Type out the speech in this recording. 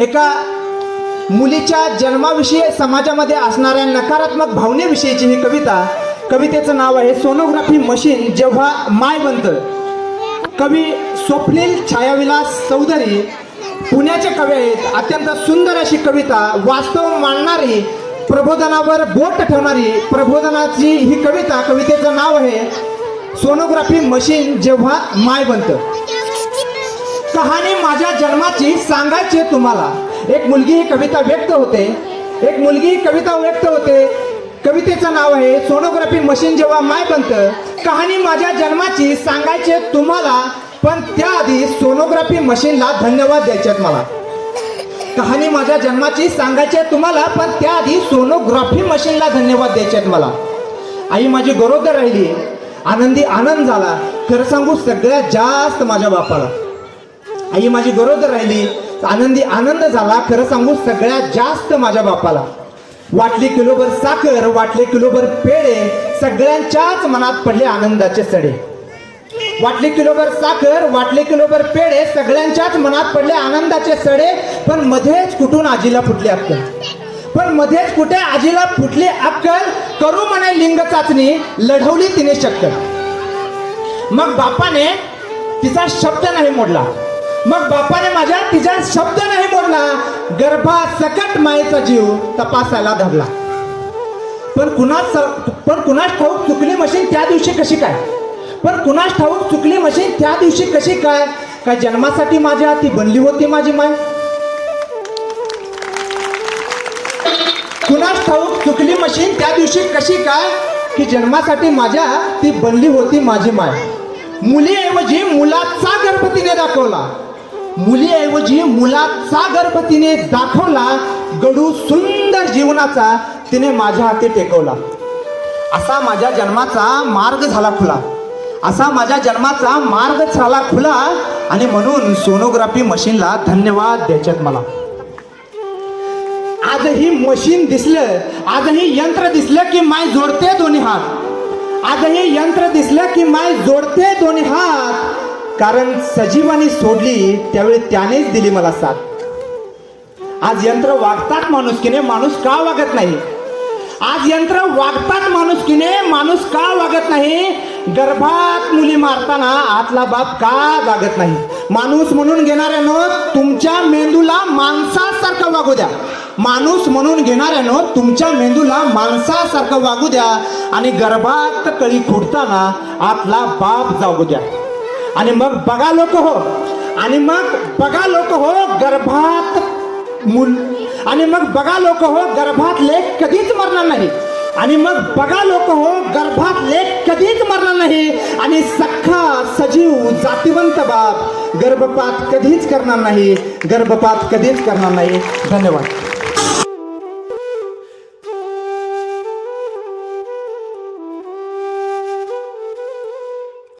एका मुलीच्या जन्माविषयी समाजामध्ये असणाऱ्या नकारात्मक भावनेविषयीची ही कविता कवितेचं नाव आहे सोनोग्राफी मशीन जेव्हा माय बनतं. कवी स्वप्नील छायाविलास चौधरी पुण्याचे कवी आहेत अत्यंत सुंदर अशी कविता वास्तव मांडणारी प्रबोधनावर बोट ठेवणारी प्रबोधनाची ही कविता कवितेचं नाव आहे सोनोग्राफी मशीन जेव्हा माय बनतं. कहाणी माझ्या जन्माची सांगायची तुम्हाला. एक मुलगी ही कविता व्यक्त होते. एक मुलगी ही कविता व्यक्त होते. कवितेचं नाव आहे सोनोग्राफी मशीन जेव्हा माय बनतं कहाणी माझ्या जन्माची सांगायचे तुम्हाला पण त्याआधी सोनोग्राफी मशीनला धन्यवाद द्यायचे आहेत मला. कहाणी माझ्या जन्माची सांगायची आहे तुम्हाला पण त्याआधी सोनोग्राफी मशीनला धन्यवाद द्यायचे आहेत मला. आई माझी गरोदर राहिली. आनंदी आनंद झाला. खरं सांगू सगळ्यात जास्त माझ्या बापाला. आई माझी गरोदर राहिली. आनंदी आनंद झाला. खरं सांगू सगळ्यात जास्त माझ्या बापाला. वाटली किलोभर साखर वाटले किलोभर पेढे सगळ्यांच्याच मनात पडले आनंदाचे सडे. वाटले किलोभर साखर वाटले किलोभर पेढे सगळ्यांच्याच मनात पडले आनंदाचे सडे पण मध्येच कुठून आजीला फुटली अक्कल? पण मध्येच कुठे आजीला फुटली अक्कल? करू म्हणे लिंग चाचणी लढवली तिने शक्कल. मग बापाने तिचा शब्द नाही मोडला. मग बापाने माझ्या तिच्या शब्द नाही बोलला गर्भा सकट मायेचा जीव तपासायला धरला. पण कुणाच पण कुणाच ठाऊक चुकली मशीन त्या दिवशी कशी काय? पण कुणाच ठाऊक चुकली मशीन त्या दिवशी कशी काय? काय जन्मासाठी माझ्या ती बनली होती माझी माय? कुणाच ठाऊक चुकली मशीन त्या दिवशी कशी काय? की जन्मासाठी माझ्या ती बनली होती माझी माय? मुलीऐवजी मुलाचा गर्भ तिने दाखवला. मुलीऐवजी मुलाचा गर्भ तिने दाखवला गडू सुंदर जीवनाचा तिने माझ्या हाती टेकवला. असा माझ्या जन्माचा मार्ग झाला खुला. असा माझ्या जन्माचा मार्ग झाला खुला आणि म्हणून सोनोग्राफी मशीनला धन्यवाद द्यायच्यात मला. आजही मशीन दिसलं आजही यंत्र दिसलं की माय जोडते दोन्ही हात. आजही यंत्र दिसलं की माय जोडते दोन्ही हात. कारण सजीवानी सोडली त्यावेळी त्यानेच दिली मला साथ. आज यंत्र वागतात माणुसकीने माणूस का वागत नाही? आज यंत्र वागतात माणुसकीने माणूस का वागत नाही? गर्भात मुली मारताना आतला बाप का जागत नाही? माणूस म्हणून घेणाऱ्यानो तुमच्या मेंदूला माणसासारखं वागू द्या. माणूस म्हणून घेणाऱ्यानो तुमच्या मेंदूला माणसासारखं वागू द्या आणि गर्भात कळी फुटताना आतला बाप जागू द्या. आणि मग बघा लोक हो. आणि मग बघा लोक हो गर्भात मूल आणि मग बघा लोक हो गर्भात लेख कधीच मरणार नाही. आणि मग बघा लोक हो गर्भात लेख कधीच मरणार नाही. आणि सख्खा सजीव जातिवंत बाप गर्भपात कधीच करणार नाही. गर्भपात कधीच करणार नाही. धन्यवाद.